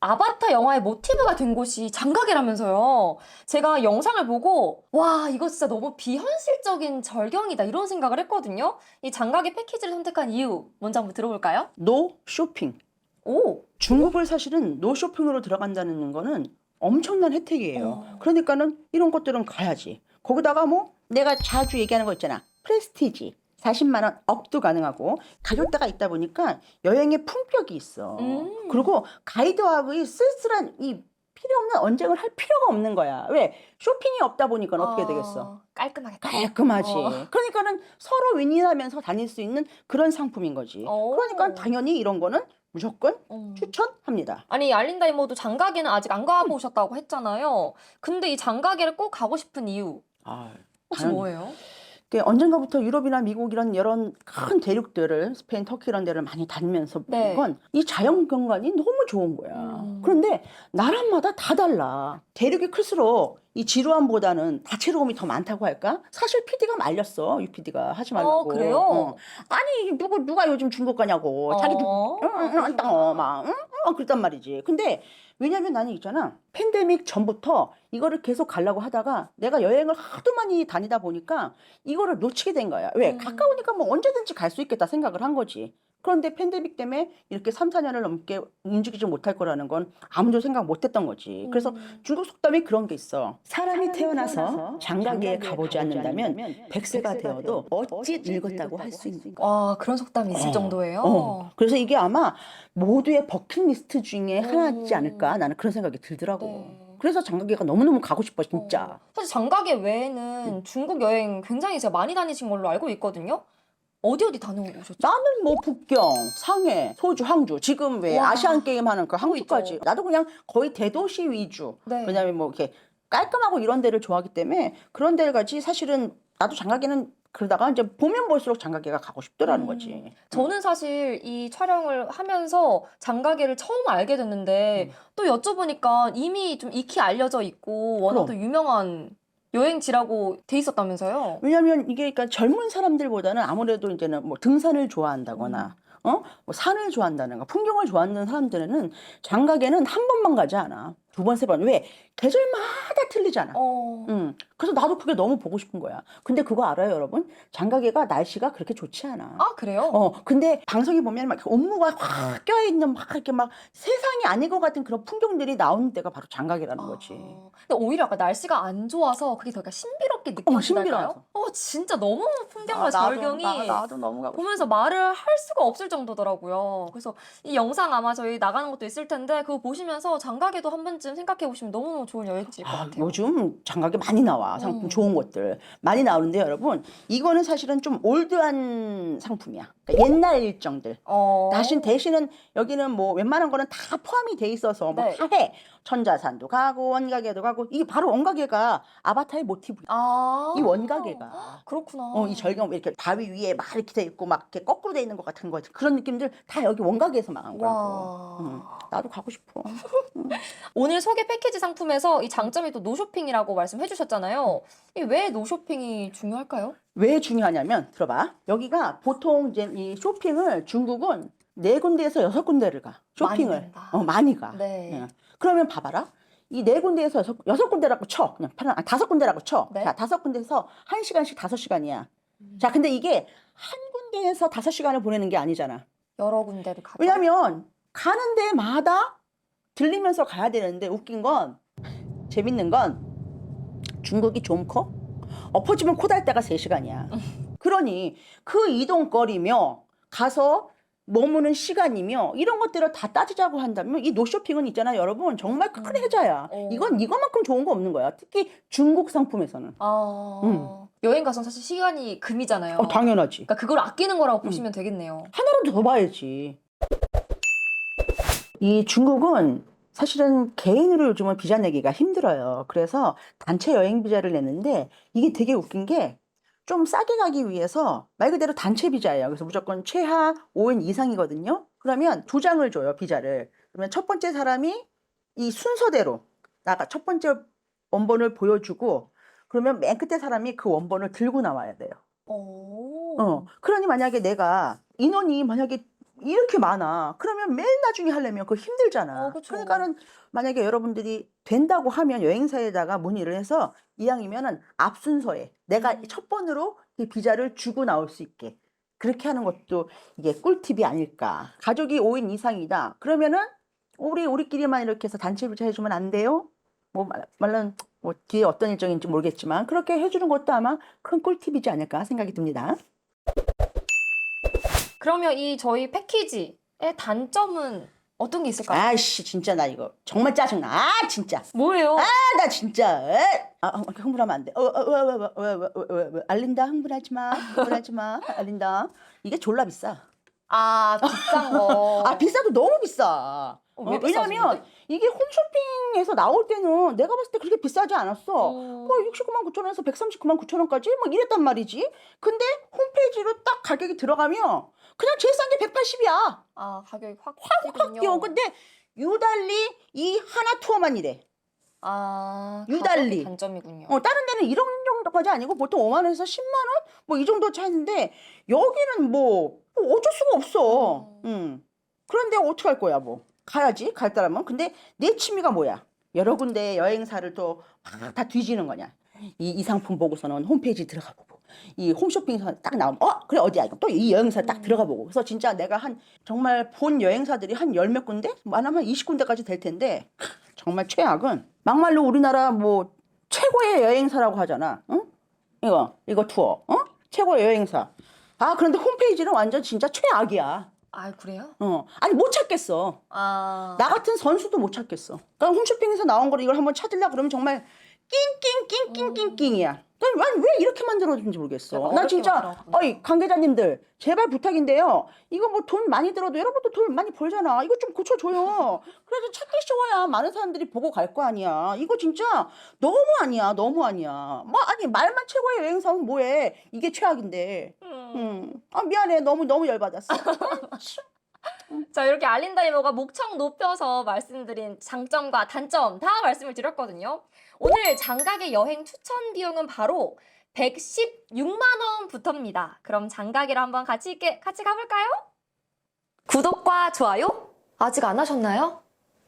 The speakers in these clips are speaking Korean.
아바타 영화의 모티브가 된 곳이 장가게라면서요. 제가 영상을 보고 와 이거 진짜 너무 비현실적인 절경이다 이런 생각을 했거든요. 이 장가게 패키지를 선택한 이유 먼저 한번 들어볼까요? 노 쇼핑. 오, 중국을 사실은 노 쇼핑으로 들어간다는 거는 엄청난 혜택이에요. 어. 그러니까는 이런 것들은 가야지. 거기다가 뭐 내가 자주 얘기하는 거 있잖아. 프레스티지. 40만 원 업도 가능하고 가격대가 있다 보니까 여행의 품격이 있어. 음. 그리고 가이드하고의 쓸쓸한 이 필요 없는 언쟁을 할 필요가 없는 거야. 왜? 쇼핑이 없다 보니까 어떻게 어, 되겠어? 깔끔하게. 깔끔하지. 어. 그러니까는 서로 윈윈하면서 다닐 수 있는 그런 상품인 거지. 어. 그러니까 당연히 이런 거는 무조건 음. 추천합니다. 아니 알린다 이모도 장가게는 아직 안 가보셨다고 했잖아요. 근데 이 장가게를 꼭 가고 싶은 이유 아, 혹시 당연히. 뭐예요? 그 언젠가부터 유럽이나 미국 이런 이런 큰 대륙들을 스페인, 터키 이런 데를 많이 다니면서 네. 본건이 자연 경관이 너무 좋은 거야. 음. 그런데 나라마다 다 달라. 대륙이 클수록 이 지루함보다는 다채로움이 더 많다고 할까? 사실 PD가 말렸어. 유 PD가 하지 말라고. 어 그래요? 어. 아니 누구 누가 요즘 중국 가냐고. 자기 누 어. 응, 응, 응, 어, 막, 응? 어, 그랬단 말이지. 근데 왜냐면 나는 있잖아. 팬데믹 전부터 이거를 계속 가려고 하다가 내가 여행을 하도 많이 다니다 보니까 이거를 놓치게 된 거야. 왜? 음. 가까우니까 뭐 언제든지 갈 수 있겠다 생각을 한 거지. 그런데 팬데믹 때문에 이렇게 3, 4년을 넘게 움직이지 못할 거라는 건 아무도 생각 못 했던 거지. 그래서 음. 중국 속담이 그런 게 있어. 사람이 사람이 태어나서 태어나서 장가게에 가보지 가보지 않는다면 백세가 백세가 되어도 어찌 늙었다고 할수할 있는 와 그런 속담이 있을 어. 정도예요. 어. 그래서 이게 아마 모두의 버킷리스트 중에 하나지 음. 않을까 나는 그런 생각이 들더라고. 네. 그래서 장가게가 너무너무 가고 싶어 진짜. 어, 사실 장가게 외에는 중국 여행 굉장히 제가 많이 다니신 걸로 알고 있거든요. 어디 어디 다녀오셨죠? 나는 뭐 북경, 상해, 소주, 항주 지금 왜 와. 아시안 게임 하는 그 항주까지. 나도 그냥 거의 대도시 위주. 네. 왜냐면 뭐 이렇게 깔끔하고 이런 데를 좋아하기 때문에 그런 데를 가지 사실은 나도 장가게는 그러다가 이제 보면 볼수록 장가게가 가고 싶더라는 음. 거지. 저는 사실 이 촬영을 하면서 장가게를 처음 알게 됐는데 음. 또 여쭤보니까 이미 좀 익히 알려져 있고 워낙 또 유명한 여행지라고 돼 있었다면서요? 왜냐면 이게 그러니까 젊은 사람들보다는 아무래도 이제는 뭐 등산을 좋아한다거나 음. 어? 뭐 산을 좋아한다는가 풍경을 좋아하는 사람들은 장가게는 한 번만 가지 않아. 두 번, 세 번. 왜? 계절마다 틀리잖아. 어. 음. 그래서 나도 그게 너무 보고 싶은 거야. 근데 그거 알아요, 여러분? 장가게가 날씨가 그렇게 좋지 않아. 아 그래요? 어, 근데 방송에 보면 막 온무가 확 껴있는 막 이렇게 막 세상이 아닌 것 같은 그런 풍경들이 나오는 데가 바로 장가게라는 거지. 아, 근데 오히려 아까 날씨가 안 좋아서 그게 더 약간 신비롭게 느껴진달까요? 신비로워서. 어 진짜 너무 풍경과 아, 나도, 절경이 나, 나도 너무 가고 싶어. 보면서 말을 할 수가 없을 정도더라고요. 그래서 이 영상 아마 저희 나가는 것도 있을 텐데 그거 보시면서 장가게도 한 번쯤 생각해 보시면 너무너무 좋은 여행지일 것 아, 같아요. 요즘 장가게 많이 나와 상품 음. 좋은 것들 많이 나오는데 여러분 이거는 사실은 좀 올드한 상품이야 그러니까 옛날 일정들 어. 대신 대신은 여기는 뭐 웬만한 거는 다 포함이 돼 있어서 뭐 네. 다해 천자산도 가고 원가게도 가고 이게 바로 원가게가 아바타의 모티브야 아. 이 원가게가 그렇구나. 어, 이 절경 이렇게 바위 위에 막 이렇게 돼 있고 막 이렇게 거꾸로 돼 있는 것 같은 거 그런 느낌들 다 여기 원가게에서 망한 거라고 와. 음, 나도 가고 싶어 오늘 소개 패키지 상품에서 이 장점이 또 노쇼핑이라고 말씀해 주셨잖아요. 이왜 노쇼핑이 중요할까요? 왜 중요하냐면 들어봐 여기가 보통 이제 이 쇼핑을 중국은 네 군데에서 여섯 군데를 가 쇼핑을 많이 간다. 어 많이 가 네. 예. 그러면 봐봐라 이 네 군데에서 여섯, 여섯 군데라고 쳐 그냥 편안 아, 다섯 군데라고 쳐 네. 자 다섯 군데에서 한 시간씩 다섯 시간이야 음. 자 근데 이게 한 군데에서 다섯 시간을 보내는 게 아니잖아 여러 군데를 가죠. 왜냐면 가는 데마다 들리면서 가야 되는데 웃긴 건 재밌는 건 중국이 좀 커? 엎어지면 코달 때가 세시간이야 그러니 그 이동거리며 가서 머무는 시간이며 이런 것들을 다 따지자고 한다면 이 노쇼핑은 있잖아 여러분 정말 큰 음. 혜자야. 어. 이건 이거만큼 좋은 거 없는 거야. 특히 중국 상품에서는. 아. 음. 여행 가서 사실 시간이 금이잖아요. 어, 당연하지. 그러니까 그걸 아끼는 거라고 음. 보시면 되겠네요. 하나라도 더 봐야지. 이 중국은 사실은 개인으로 요즘은 비자 내기가 힘들어요. 그래서 단체 여행 비자를 내는데 이게 되게 웃긴 게 좀 싸게 가기 위해서 말 그대로 단체 비자예요. 그래서 무조건 최하 5인 이상이거든요. 그러면 두 장을 줘요, 비자를. 그러면 첫 번째 사람이 이 순서대로 나가 첫 번째 원본을 보여주고 그러면 맨 끝에 사람이 그 원본을 들고 나와야 돼요. 오. 어. 그러니 만약에 내가 인원이 만약에 이렇게 많아. 그러면 매일 나중에 하려면 그거 힘들잖아. 어, 그쵸. 그러니까는 만약에 여러분들이 된다고 하면 여행사에다가 문의를 해서 이왕이면은 앞순서에 내가 음. 첫 번으로 이 비자를 주고 나올 수 있게 그렇게 하는 것도 이게 꿀팁이 아닐까. 가족이 5인 이상이다. 그러면은 우리 우리끼리만 이렇게 해서 단체 비자 해주면 안 돼요? 뭐 말- 말론 뭐 뒤에 어떤 일정인지 모르겠지만 그렇게 해주는 것도 아마 큰 꿀팁이지 않을까 생각이 듭니다. 그러면 이 저희 패키지의 단점은 어떤 게 있을까요? 아이씨 진짜 나 이거 정말 짜증나. 아 진짜. 뭐예요? 아 나 진짜. 에? 아 어, 흥분하면 안 돼. 어왜왜왜왜왜 알린다 흥분하지 마. 흥분하지 마. 알린다. 이게 졸라 비싸. 아, 비싼 거. 아 비싸도 너무 비싸. 어, 어, 왜 왜냐면 비싸지는데? 이게 홈쇼핑에서 나올 때는 내가 봤을 때 그렇게 비싸지 않았어. 어. 뭐 69만 9천 원에서 139만 9천 원까지 뭐 이랬단 말이지. 근데 홈페이지로 딱 가격이 들어가면 그냥 제일 싼 게 180이야. 아, 가격이 확확 뛰어. 근데 유달리 이 하나 투어만 이래. 아, 유달리. 가격이 단점이군요. 어, 다른 데는 이런 정도까지 아니고 보통 5만 원에서 10만 원? 뭐 이 정도 차이인데 여기는 뭐, 뭐 어쩔 수가 없어. 음. 음. 그런데 어떻게 할 거야, 뭐. 가야지, 갈 따라면. 근데 내 취미가 뭐야? 여러 군데 여행사를 또 막 다 뒤지는 거냐. 이, 이 상품 보고서는 홈페이지 들어가 보고 이 홈쇼핑에서 딱 나오면 어? 그래 어디야? 또이 여행사 딱 들어가 보고. 그래서 진짜 내가 한 정말 본 여행사들이 한 열 몇 군데? 많으면 20군데까지 될 텐데 정말 최악은 막말로 우리나라 뭐 최고의 여행사라고 하잖아. 응? 이거 이거 투어. 어? 최고의 여행사. 아 그런데 홈페이지는 완전 진짜 최악이야. 아, 그래요? 어. 아니 못 찾겠어. 아. 나 같은 선수도 못 찾겠어. 그러니까 홈쇼핑에서 나온 거를 이걸 한번 찾으려 그러면 정말 낑낑낑낑낑낑이야. 난왜 이렇게 만들어준지 모르겠어. 나 진짜. 어이 관계자님들 제발 부탁인데요. 이거 뭐 돈 많이 들어도 여러분도 돈 많이 벌잖아. 이거 좀 고쳐줘요. 그래도 찾기 쉬워야 많은 사람들이 보고 갈 거 아니야. 이거 진짜 너무 아니야. 너무 아니야. 뭐 아니 말만 최고의 여행사는 뭐해. 이게 최악인데. 음. 음. 아 미안해. 너무 너무 열받았어. 자, 이렇게 알린다 이모가 목청 높여서 말씀드린 장점과 단점 다 말씀을 드렸거든요. 오늘 장각의 여행 추천 비용은 바로 116만 원부터입니다. 그럼 장각이랑 한번 같이 있게 같이 가볼까요? 구독과 좋아요 아직 안 하셨나요?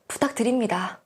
부탁드립니다.